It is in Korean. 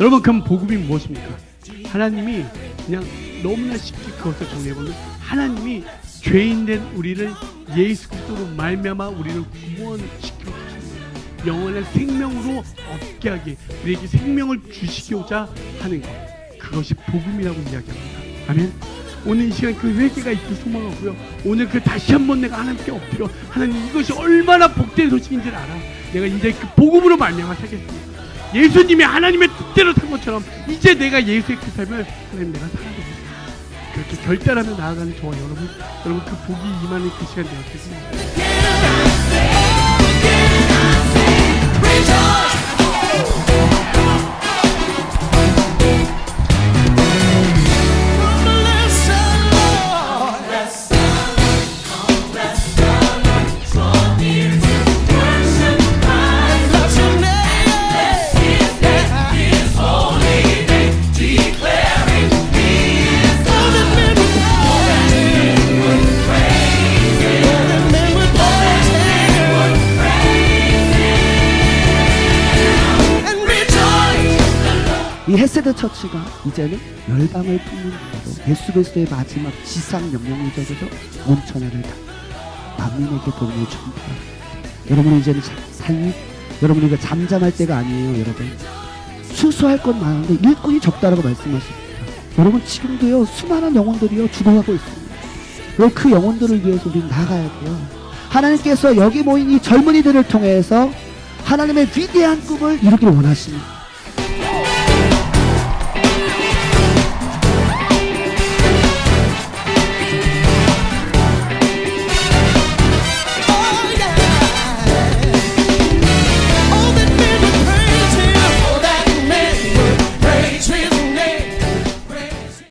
여러분 그럼 복음이 무엇입니까? 하나님이 그냥 너무나 쉽게 그것을 정리해보면 하나님이 죄인된 우리를 예수 그리스도로 말미암아 우리를 구원시켜 주시는 영원한 생명으로 얻게 하기 우리에게 생명을 주시고자 하는 것 그것이 복음이라고 이야기합니다. 아멘. 오늘 이 시간 그 회개가 있길 소망하고요. 오늘 그 다시 한번 내가 하나님께 엎드려 하나님 이것이 얼마나 복된 소식인 줄 알아. 내가 이제 그 복음으로 말미암아 살겠습니다. 예수님이 하나님의 뜻대로 산 것처럼 이제 내가 예수의 그 삶을 하나님 내가 살아가겠습니다. 그렇게 결단하며 나아가는 저와 여러분, 여러분 그 복이 임하는 그 시간 되었길 소망합니다. 이 헤세드 처치가 이제는 열방을 품는 자로 예수 그리스도의 마지막 지상 명령이죠, 그죠? 온 천하를 다 만민에게 복음을 전파하라. 여러분 이제는 자- 삶이 여러분 이거 잠잠할 때가 아니에요, 여러분. 수수할 건 많은데 일꾼이 적다라고 말씀하십니다. 여러분 지금도요 수많은 영혼들이요 죽어가고 있습니다. 그리고 그 영혼들을 위해서 우리는 나가야 돼요. 하나님께서 여기 모인 이 젊은이들을 통해서 하나님의 위대한 꿈을 이루기를 원하십니다.